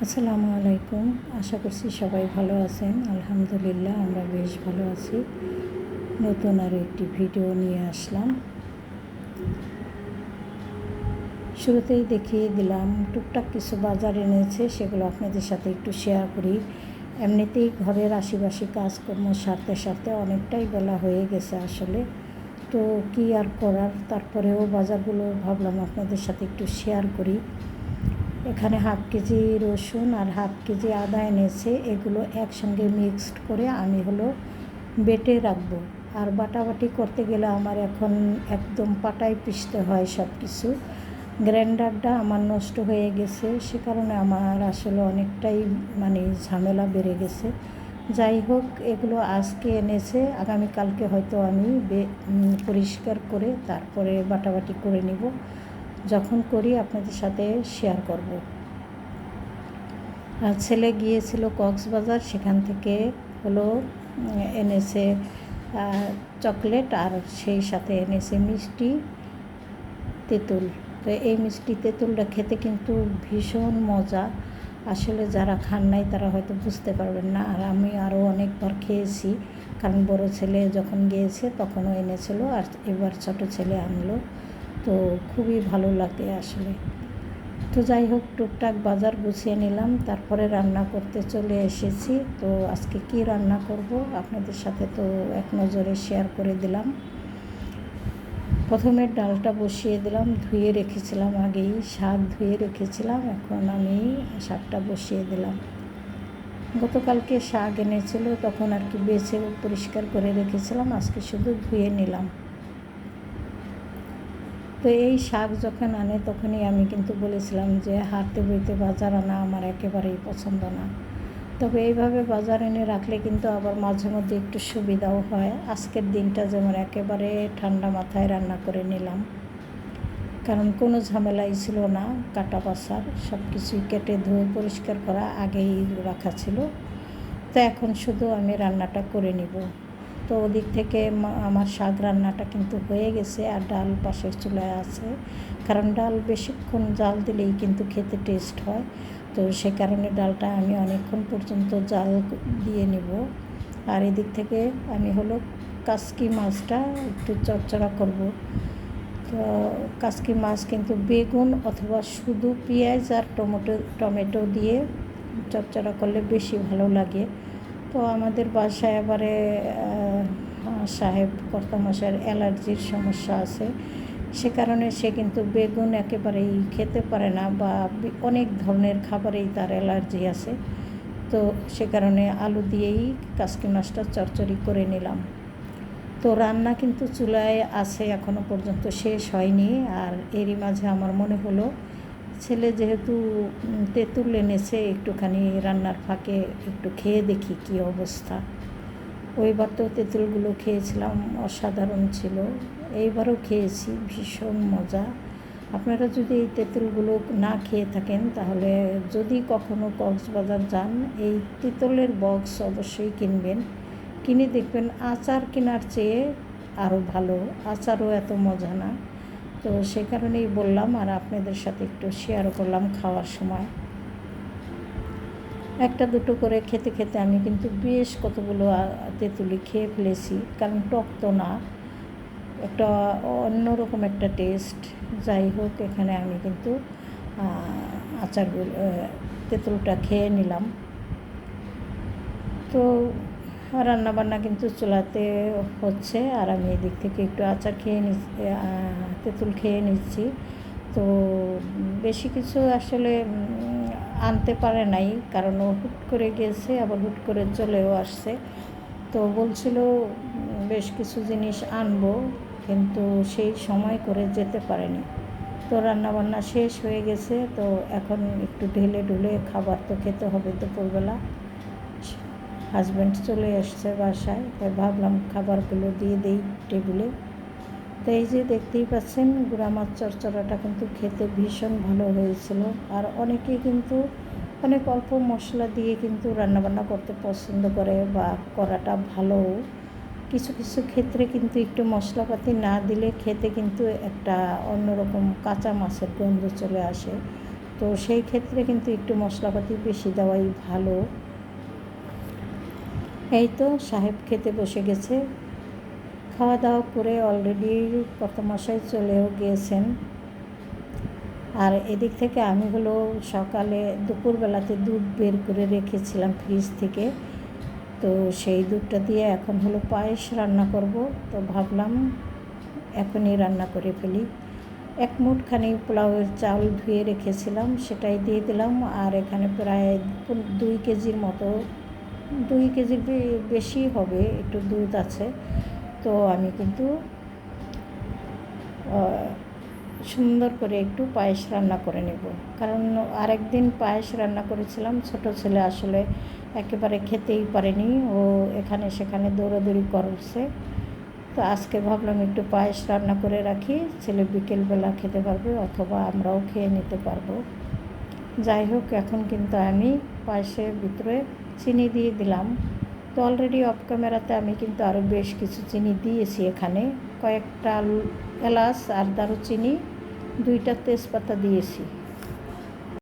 আসসালামু আলাইকুম। আশা করছি সবাই ভালো আছেন। আলহামদুলিল্লাহ, আমরা বেশ ভালো আছি। নতুন আরও একটি ভিডিও নিয়ে আসলাম। শুরুতেই দেখিয়ে দিলাম, টুকটাক কিছু বাজার এনেছে, সেগুলো আপনাদের সাথে একটু শেয়ার করি। এমনিতেই ঘরের আশেপাশে কাজকর্ম সারতে সারতে অনেকটাই বেলা হয়ে গেছে আসলে। তো কী আর করার? তারপরেও বাজারগুলো ভাবলাম আপনাদের সাথে একটু শেয়ার করি। এখানে হাফ কেজি রসুন আর হাফ কেজি আদা এনেছে। এগুলো একসঙ্গে মিক্সড করে আমি হলো বেটে রাখব। আর বাটাবাটি করতে গেলে আমার এখন একদম পাটায় পিষতে হয় সব কিছু গ্রাইন্ডারটা আমার নষ্ট হয়ে গেছে, সে কারণে আমার আসলে অনেকটাই মানে ঝামেলা বেড়ে গেছে। যাই হোক, এগুলো আজকে এনেছে, আগামীকালকে হয়তো আমি পরিষ্কার করে তারপরে বাটাবাটি করে নিব। যখন করি, আপনাদের সাথে শেয়ার করব। আর ছেলে গিয়েছিল কক্সবাজার, সেখান থেকে হলো এনেছে চকলেট আর সেই সাথে এনেছে মিষ্টি তেঁতুল। তো এই মিষ্টি তেঁতুলটা খেতে কিন্তু ভীষণ মজা। আসলে যারা খান নাই, তারা হয়তো বুঝতে পারবেন না। আর আমি আরও অনেকবার খেয়েছি, কারণ বড় ছেলে যখন গিয়েছে, তখনও এনেছিল আর এবার ছোট ছেলে আনলো। তো খুবই ভালো লাগে আসলে। তো যাই হোক, টুকটাক বাজার গুছিয়ে নিলাম, তারপরে রান্না করতে চলে এসেছি। তো আজকে কি রান্না করব আপনাদের সাথে তো এক নজরে শেয়ার করে দিলাম। প্রথমে ডালটা বসিয়ে দিলাম, ধুয়ে রেখেছিলাম আগেই, শাক ধুয়ে রেখেছিলাম, এখন আমি শাকটা বসিয়ে দিলাম। গতকালকে শাক এনেছিল, তখন আর কি বেছে পরিষ্কার করে রেখেছিলাম, আজকে শুধু ধুয়ে নিলাম। তো এই শাক যখন আনে, তখনই আমি কিন্তু বলেছিলাম যে হাঁটতে, বইতে বাজার আনা আমার একেবারেই পছন্দ না। তবে এইভাবে বাজার এনে রাখলে কিন্তু আবার মাঝে মধ্যে একটু সুবিধাও হয়। আজকের দিনটা যেমন একেবারে ঠান্ডা মাথায় রান্না করে নিলাম। কারণ কোনো ঝামেলাই ছিল না, কাটা বাসার সব কিছুই কেটে ধুয়ে পরিষ্কার করা আগেই রাখা ছিল। তো এখন শুধু আমি রান্নাটা করে নিব। তো ওদিক থেকে আমার শাক রান্নাটা কিন্তু হয়ে গেছে আর ডাল পাশের চুলায় আছে। কারণ ডাল বেশিক্ষণ জাল দিলেই কিন্তু খেতে টেস্ট হয়। তো সে কারণে ডালটা আমি অনেকক্ষণ পর্যন্ত জাল দিয়ে নিব। আর এদিক থেকে আমি হলো কাসকি মাছটা একটু চড়চড়া করব। তো কাসকি মাছ কিন্তু বেগুন অথবা শুধু পেঁয়াজ আর টমেটো টমেটো দিয়ে চড়চড়া করলে বেশি ভালো লাগে। তো আমাদের বাসায় এবারে সাহেব কর্তামশার অ্যালার্জির সমস্যা আছে। সে কারণে সে কিন্তু বেগুন একেবারেই খেতে পারে না বা অনেক ধরনের খাবারেই তার অ্যালার্জি আছে। তো সে কারণে আলু দিয়েই কাসকি মাছটা চরচরি করে নিলাম। তো রান্না কিন্তু চুলায় আছে এখনও পর্যন্ত শেষ হয়নি। আর এরই মাঝে আমার মনে হলো ছেলে যেহেতু তেঁতুল এনেছে, একটুখানি রান্নার ফাঁকে একটু খেয়ে দেখি কী অবস্থা। ওইবার তো তেঁতুলগুলো খেয়েছিলাম, অসাধারণ ছিল। এইবারও খেয়েছি, ভীষণ মজা। আপনারা যদি এই তেঁতুলগুলো না খেয়ে থাকেন, তাহলে যদি কখনও কক্সবাজার যান, এই তেঁতুলের বক্স অবশ্যই কিনবেন। কিনে দেখবেন আচার কেনার চেয়ে আরও ভালো, আচারও এত মজা না। তো সে কারণেই বললাম আর আপনাদের সাথে একটু শেয়ার করলাম খাওয়ার সময়। একটা দুটো করে খেতে খেতে আমি কিন্তু বেশ কতগুলো তেঁতুলি খেয়ে ফেলেছি, কারণ টক তো না। একটা অন্যরকম একটা টেস্ট যাই হোক, এখানে আমি কিন্তু আচারগুলো তেঁতুলটা খেয়ে নিলাম। তো রান্নাবান্না কিন্তু চুলাতে হচ্ছে, আর আমি এদিক থেকে একটু আচার খেয়ে নিচ্ছি তেঁতুল খেয়ে নিচ্ছি। তো বেশি কিছু আসলে আনতে পারে নাই, কারণ ও হুট করে গেছে, আবার হুট করে চলেও আসছে। তো বলছিল বেশ কিছু জিনিস আনব, কিন্তু সেই সময় করে যেতে পারেনি। তো রান্নাবান্না শেষ হয়ে গেছে, তো এখন একটু ঢেলে ঢুলে খাবার তো খেতে হবে দুপুরবেলা। হাজব্যান্ড চলে এসছে বাসায়, তাই ভাবলাম খাবারগুলো দিয়ে দিই টেবিলে। তো এই যে দেখতেই পাচ্ছেন, গুঁড়া মাছ চরচড়াটা কিন্তু খেতে ভীষণ ভালো হয়েছিল। আর অনেকেই কিন্তু অনেক অল্প মশলা দিয়ে কিন্তু রান্নাবান্না করতে পছন্দ করে বা করাটা ভালো। কিছু কিছু ক্ষেত্রে কিন্তু একটু মশলাপাতি না দিলে খেতে কিন্তু একটা অন্যরকম কাঁচা মাছের গন্ধ চলে আসে। তো সেই ক্ষেত্রে কিন্তু একটু মশলাপাতি বেশি দেওয়াই ভালো। এই তো, সাহেব খেতে বসে গেছে। খাওয়া দাওয়া করে অলরেডি কর্তমশাই চলেও গিয়েছেন। আর এদিক থেকে আমি হলো সকালে দুপুরবেলাতে দুধ বের করে রেখেছিলাম ফ্রিজ থেকে। তো সেই দুধটা দিয়ে এখন হলো পায়েস রান্না করব। তো ভাবলাম এখনই রান্না করে ফেলি। এক মুঠখানি পোলাওয়ের চাল ধুয়ে রেখেছিলাম, সেটাই দিয়ে দিলাম। আর এখানে প্রায় দুই কেজির মতো দুই কেজির বেশি হবে, একটু দুধ আছে। তো আমি কিন্তু সুন্দর করে একটু পায়েস রান্না করে নেব। কারণ আরেকদিন পায়েস রান্না করেছিলাম, ছোট ছেলে আসলে একেবারে খেতেই পারেনি। ও এখানে সেখানে দৌড়াদৌড়ি করছে। তো আজকে ভাবলাম একটু পায়েস রান্না করে রাখি। ছেলে বিকেলবেলা খেতে পারবে অথবা আমরাও খেয়ে নিতে পারব। যাই হোক, এখন কিন্তু আমি পায়েসের ভিতরে চিনি দিয়ে দিলাম। তো অলরেডি অফ ক্যামেরাতে আমি কিন্তু আরও বেশ কিছু চিনি দিয়েছি এখানে। কয়েকটা এলাচ আর দারুচিনি, দুইটা তেজপাতা দিয়েছি।